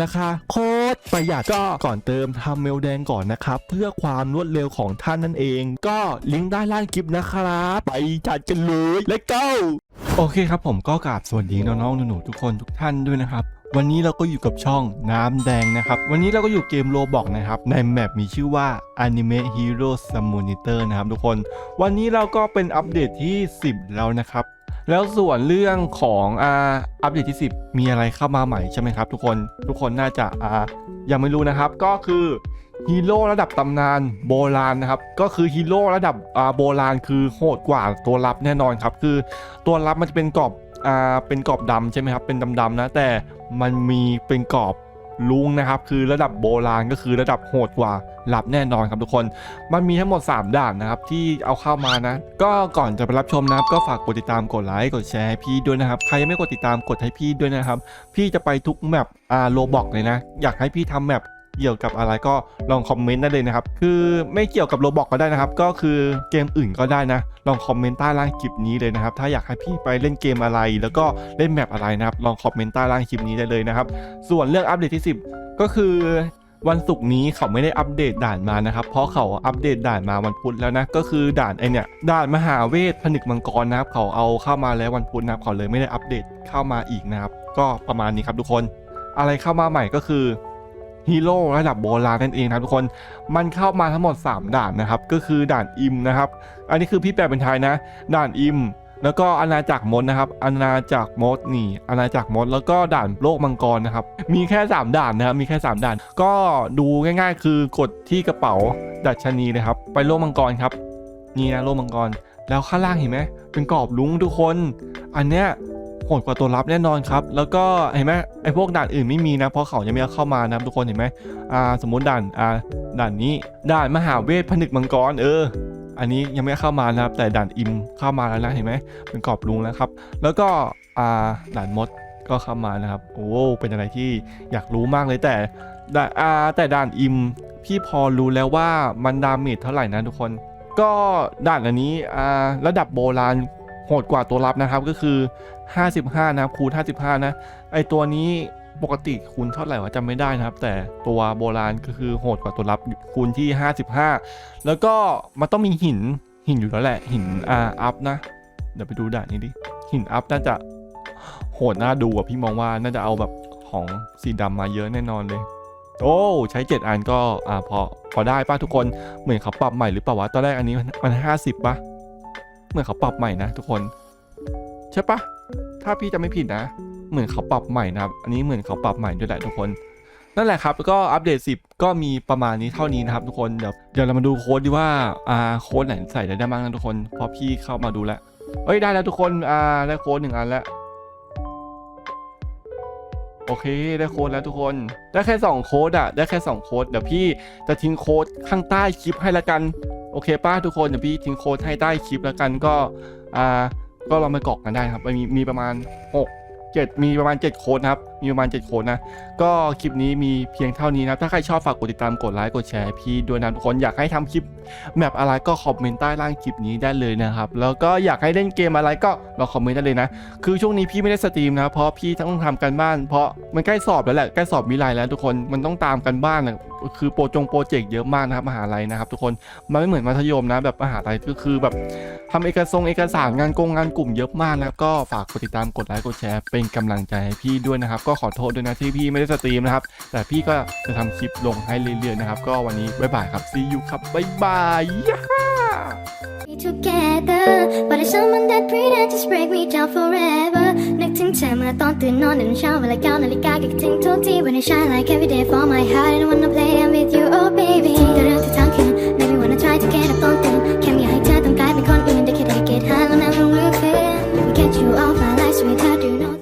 ราคาโคตรประหยัดก็ก่อนเติมทำเมลแดงก่อนนะครับ เพื่อความรวดเร็วของท่านนั่นเอง ก็ลิงก์ด้านล่างคลิปนะครับ ไปจัดกันเลย let's go โอเคครับผมก็กราบสวัสดีน้องๆหนูๆทุกคนทุกท่านด้วยนะครับวันนี้เราก็อยู่กับช่องน้ำแดงนะครับ วันนี้เราก็อยู่เกมโลบอกนะครับ ในแมปมีชื่อว่า Anime Hero Simulator นะครับทุกคน วันนี้เราก็เป็นอัปเดตที่ 10 แล้วนะครับ แล้วส่วนเรื่องของอ่าอัปเดตที่ 10 มีอะไรเข้ามาใหม่ใช่ไหมครับ ทุกคนทุกคนน่าจะอ่ายังไม่รู้นะครับก็คือฮีโร่ระดับตำนานโบราณนะครับ ก็คือฮีโร่ระดับอ่าโบราณคือโหดกว่าตัวรับแน่นอนครับ คือตัวรับมันจะเป็นกรอบอ่าเป็นกรอบดำใช่ไหมครับ เป็นดำๆนะ แต่มันมีเป็นกรอบ ลุงนะครับ คือระดับโบราณก็คือระดับโหดกว่ารับแน่นอนครับทุกคน มันมีทั้งหมด 3 ด่านนะครับ ที่เอาเข้ามานะ ก็ก่อนจะไปรับชมนะครับ ก็ฝากกดติดตามกดไลค์กดแชร์พี่ด้วยนะครับ ใครยังไม่กดติดตามกดให้พี่ด้วยนะครับ พี่จะไปทุกแมปอ่าโลบอกเลยนะ อยากให้พี่ทำแมป เกี่ยวกับอะไรก็ลองคอมเมนต์ได้เลยนะครับ คือไม่เกี่ยวกับโลบอกก็ได้นะครับ ก็คือเกมอื่นก็ได้นะ ลองคอมเมนต์ใต้ล่างคลิปนี้เลยนะครับ ถ้าอยากให้พี่ไปเล่นเกมอะไร แล้วก็เล่นแมปอะไรนะครับ ลองคอมเมนต์ใต้ล่างคลิปนี้ได้เลยนะครับ ส่วนเรื่องอัปเดตที่ 10 ก็คือวันศุกร์นี้เขาไม่ได้อัปเดตด่านมานะครับ เพราะเขาอัปเดตด่านมาวันพุธแล้วนะ ก็คือด่านไอเนี่ยด่านมหาเวทผนึกมังกรนะครับ เขาเอาเข้ามาแล้ววันพุธนะครับเขาเลยไม่ได้อัปเดตเข้ามาอีกนะครับ ก็ประมาณนี้ครับทุกคน อะไรเข้ามาใหม่ก็คือ ฮีโร่ระดับโบราณนั่นเองนะครับทุกคนมันเข้ามาทั้งหมด 3 ด่านนะครับก็คือด่านอิมนะครับ อันนี้คือพี่แปลเป็นไทยนะ ด่านอิมแล้วก็อาณาจักรมดนะครับ อาณาจักรมดนี่ อาณาจักรมด แล้วก็ด่านโลกมังกรนะครับ มีแค่ 3 ด่านนะครับ มีแค่ 3 ด่าน ก็ดูง่าย ๆ คือกดที่กระเป๋าดัชนีเลยครับ ไปโลกมังกรครับ นี่นะโลกมังกร แล้วข้างล่างเห็นไหมเป็นกรอบลุงทุกคน อันเนี้ย โหดกว่าตัวรับแน่นอนครับ แล้วก็เห็นไหมไอ้พวกด่านอื่นไม่มีนะ เพราะเขายังไม่เอาเข้ามานะทุกคนเห็นไหมอ่าสมมติด่านอ่าด่านนี้ด่านมหาเวทผนึกมังกรเออ อันนี้ยังไม่เข้ามานะครับ แต่ด่านอิมเข้ามาแล้วนะเห็นไหมเป็นกรอบลุงแล้วครับ แล้วก็อ่าด่านมดก็เข้ามานะครับโอ้เป็นอะไรที่อยากรู้มากเลยแต่ด่านอ่าแต่ด่านอิมพี่พอรู้แล้วว่ามันดาเมจเท่าไหร่นะทุกคน ก็ด่านอันนี้อ่าระดับโบราณ หดกว่าตัวรับนะครับก็คือ 55 นะคูณ 55 นะ ไอตัวนี้ปกติคูณเท่าไหร่วะจำไม่ได้นะครับ แต่ตัวโบราณก็คือโหดกว่าตัวรับคูณที่ 55 แล้วก็มันต้องมีหินหินอยู่แล้วแหละ หินอ่าอัพนะ เดี๋ยวไปดูด่านนี้ดิ หินอัพน่าจะโหดน่าดูอะพี่มองว่าน่าจะเอาแบบของสีดำมาเยอะแน่นอนเลย โอ้ใช้ 7 อันก็อ่าพอพอได้ป่ะทุกคนเหมือนเขาปรับใหม่หรือเปล่าวะตอนแรกอันนี้มันห้าสิบป่ะ เหมือนเขาปรับใหม่นะทุกคนใช่ปะถ้าพี่จะไม่ผิดนะ เหมือนเขาปรับใหม่นะครับ อันนี้เหมือนเขาปรับใหม่ด้วยแหละทุกคน นั่นแหละครับก็อัปเดต 10 ก็มีประมาณนี้เท่านี้นะครับทุกคน เดี๋ยวเดี๋ยวเรามาดูโค้ดดีว่าอ่าโค้ดไหนใส่ได้บ้างนะทุกคนพอพี่เข้ามาดูแล้วเอ้ยได้แล้วทุกคนอ่าได้โค้ดหนึ่งอันแล้วโอเคได้โค้ดแล้วทุกคนได้แค่ 2 โค้ดอะได้แค่ 2 โค้ดเดี๋ยวพี่จะทิ้งโค้ดข้างใต้คลิปให้ละกัน โอเคป้าทุกคนเดี๋ยวพี่ทิ้งโค้ดให้ใต้คลิปแล้วกันก็อ่าก็เรามากรอกกันได้ครับมีมีประมาณ 6 7 มีประมาณ 7 โค้ดนะครับ มีประมาณ 7 โค้ดนะ ก็คลิปนี้มีเพียงเท่านี้นะครับ ถ้าใครชอบฝากกดติดตามกดไลค์กดแชร์พี่ด้วยนะทุกคนอยากให้ทำคลิปแมปอะไรก็คอมเมนต์ใต้ล่างคลิปนี้ได้เลยนะครับ แล้วก็อยากให้เล่นเกมอะไรก็เราคอมเมนต์ได้เลยนะ คือช่วงนี้พี่ไม่ได้สตรีมนะเพราะพี่ต้องทำกันบ้าน เพราะมันใกล้สอบแล้วแหละใกล้สอบวิไลแล้วทุกคนมันต้องตามกันบ้านนะ คือโปรจงโปรเจกต์เยอะมากนะครับมหาลัยนะครับ ทุกคนมันไม่เหมือนมัธยมนะแบบมหาลัยก็คือแบบทำเอกสงเอกสารงานกงงานกลุ่มเยอะมากนะครับก็ฝากกดติดตามกดไลค์กดแชร์เป็นกำลังใจให้พี่ด้วยนะครับ ก็ขอโทษด้วยนะที่พี่ไม่ได้สตรีมนะครับ แต่พี่ก็จะทำคลิปลงให้เรื่อยๆนะครับ ก็วันนี้บ๊ายบายครับ see you ครับบ๊ายบาย together But นึกถึงเธอเมื่อตอนตื่นนอนในตอนเช้าเวลาเก้านาฬิกาก็คิดถึงทุกที When I shine like every day for my heart And I wanna play them with you